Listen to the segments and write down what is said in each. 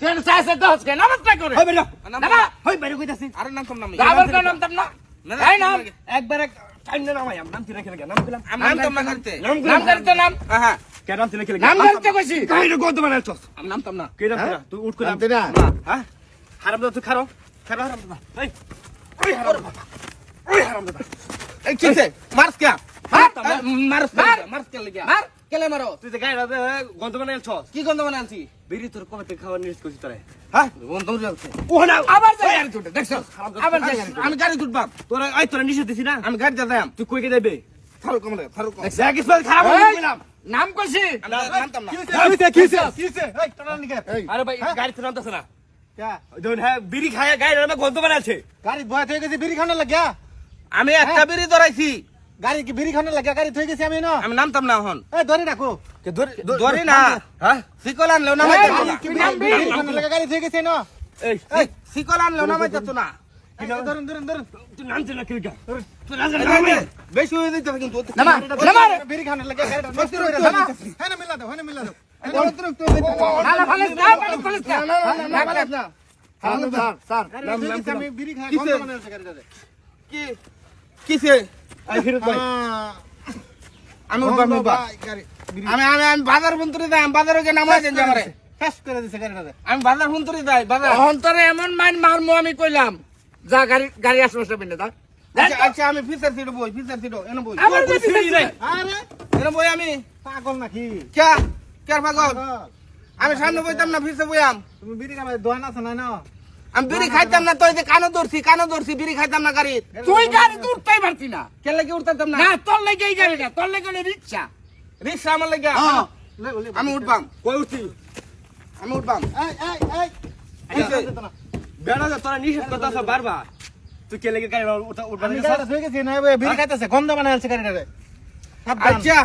তুই চাই চাই দশ কে নামাজ করে। হই বেরো নামা। হই বেরো কইতাছি। আরে নাম নাম। আবার কেন নামতাম না তাই নাম একবার এক টাইম না নামাই নাম খেলে নাম দিলাম আমি নাম তোম না নাম নাম করতে নাম? হ্যাঁ কে নাম তিনে খেলে নাম করতে কইছি। কাহিনী গদ আমি না কে নাম তিনা তুই উঠ করে নামতে না হ্যাঁ? হারাম দাদা তুই খারো। খারো হারাম দাদা। এই। ওই হারাম দাদা। ওই হারাম দাদা। এই কিছে মারস কে? মার, মারস মার। মারস কে? মার। কেলে মারো? তুই যে গায়ে গন্ধ বানাইছস কি গন্ধ বানালছি বেরি তোর কবে থেকে নিউজ করছিস তোরে? হ্যাঁ? গন্ধ জ্বলছে ও না আবার যাই। আর ছুটে দেখছ? আবার যাই আর আমি গাড়ি তোরা আই তোরা নিষেধ দিছি না? আমি গাড়ি যাতাম তুই কই কে যাবে? ফারুক কমলে ফারুক কম। দেখ কিছু খারাপ এই, হয়ে গেলাম নাম কইছি। আমি নামতাম না। কিসে কিসে কিসে এই তোরা নিকে? আরে ভাই গাড়ি তো নামতেছে না। কে? যখন হ্যাঁ বিড়ি খায় গায়ে গন্ধ বানাচ্ছে গাড়ি বয় থেকে গেছে বিড়ি খাওয়ানোর লাগিয়া? আমি একটা বিড়ি ধরাইছি। গাড়ি কি বিড়ি খাওয়ানোর লাগিয়া গাড়ি থই গেছি আমি না আমি নামতাম না এখন এ ধরে রাখো ধরি না হ্যাঁ এই, নামাইতে না তুই নামবি? বিড়ি খাওয়ানোর লাগিয়া গাড়ি থই গেছে না এই এই শিকল আনলেও নামাইতে তো না এই, ধরুন ধরুন ধরুন তুই না বেশি হয়ে কিন্তু নামা নামা। বিড়ি খাওয়ানোর লাগিয়া গাড়িটা না, না। হ্যাঁ না মিলা দাও হ্যাঁ না মিলা দাও না না না না না না গাড়ি কি কিসে আমি আমি আমি আমি বাজার ফুন্তরি যাই আমি বাজারে গিয়ে নামাই দেন আমারে। আমি বাজার যাই বাজার। এমন মাইন মারমু আমি কইলাম। যা গাড়ি গাড়ি আসবে সব আচ্ছা আচ্ছা আমি ফিচার সিট বই ফিচার সিট এনে বই। এনে বই আমি। পাগল নাকি? কে? কে পাগল। আমি সামনে বইতাম না ফিসে বইয়াম তুমি বিড়ি খাবে দোয়ান আছে না না? আমি বিড়ি খাইতাম না তো এই যে কানো ধরছি কানো ধরছি বিড়ি খাইতাম না গাড়ি তুই গাড়ি তুলতেই পারতি না। কে লাগে উঠতাম না? না তোর লাগে এই গাড়িটা তোর লাগে রিক্সা। রিক্সা আমার লাগে লে আমি উঠবাম। কই উঠছি আমি উঠবাম। এই এই এই। বেড়া যা তোরা নিষেধ করতাছ বারবার। তুই কে লেগে গাড়ি উঠা উঠবা আমি গাড়ি থই গেছি না বিড়ি খাইতেছে গন্ধ বানাইছে গাড়িটাতে সাবধান। আচ্ছা।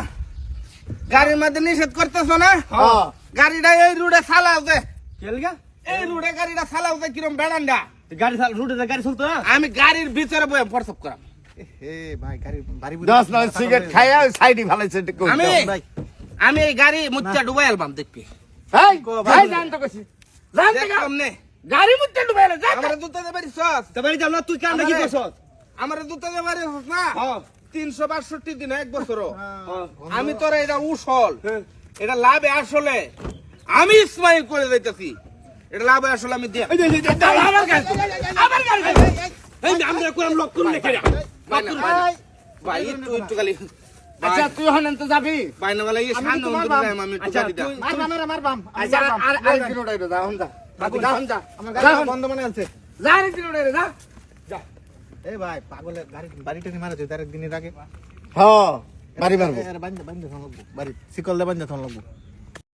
গাড়ির মধ্যে নিষেধ করতেছো না? হ্যাঁ। গাড়িটা এই রুডে চালাও যে। কে লেগে? এই গাড়িটা চালাও কিরম বেড়ান্ডা। গাড়ি চাল রুটে গাড়ি চলতো? না আমি গাড়ির ভিতরে বয়ে প্রসব করাম। হে ভাই গাড়ি বাড়ি দশ নয় সিগারেট খাইয়া সাইডে ভালাইছে আমি এই গাড়ি মুচ্চা ডুবাই আলবাম দেখবি। গাড়ি মুতে ডুবে যা আমার দুটো সস। যাও না তুই কাম নাকি করছস? আমার দুটো সস না? তিনশো বাষট্টি দিন এক বছর হ্যাঁ। আমি তোর এটা উসল। হ্যাঁ। এটা লাভে আসলে। আমি ইসমাইল করে দিতেছি। এটা লাভে আসলে আমি দিয়ে এই যে এই যে আবার গাড়ি আবার গাড়ি এই আমরা কোন লোক কোন লেখে রা বাইনা বাইনা ভাই একটু একটু খালি আচ্ছা তুই হন তো যাবি। বাইনা বলে এই সামনে তোমার অন্তর আমি একটু আচ্ছা, গাড়ি দাও তুই- মার বাম আচ্ছা আর আর কিলোটাই যা হন যা। যা হন যা। আমার গাড়ি হন। বন্ধ বানাইছে যা এই ভাই গাড়ি বাড়িটা নি মারা তার দিনের আগে। হ্যাঁ বাড়ি মারবো। বাড়ি। শিকল দে বান্ধে থাম লাগবো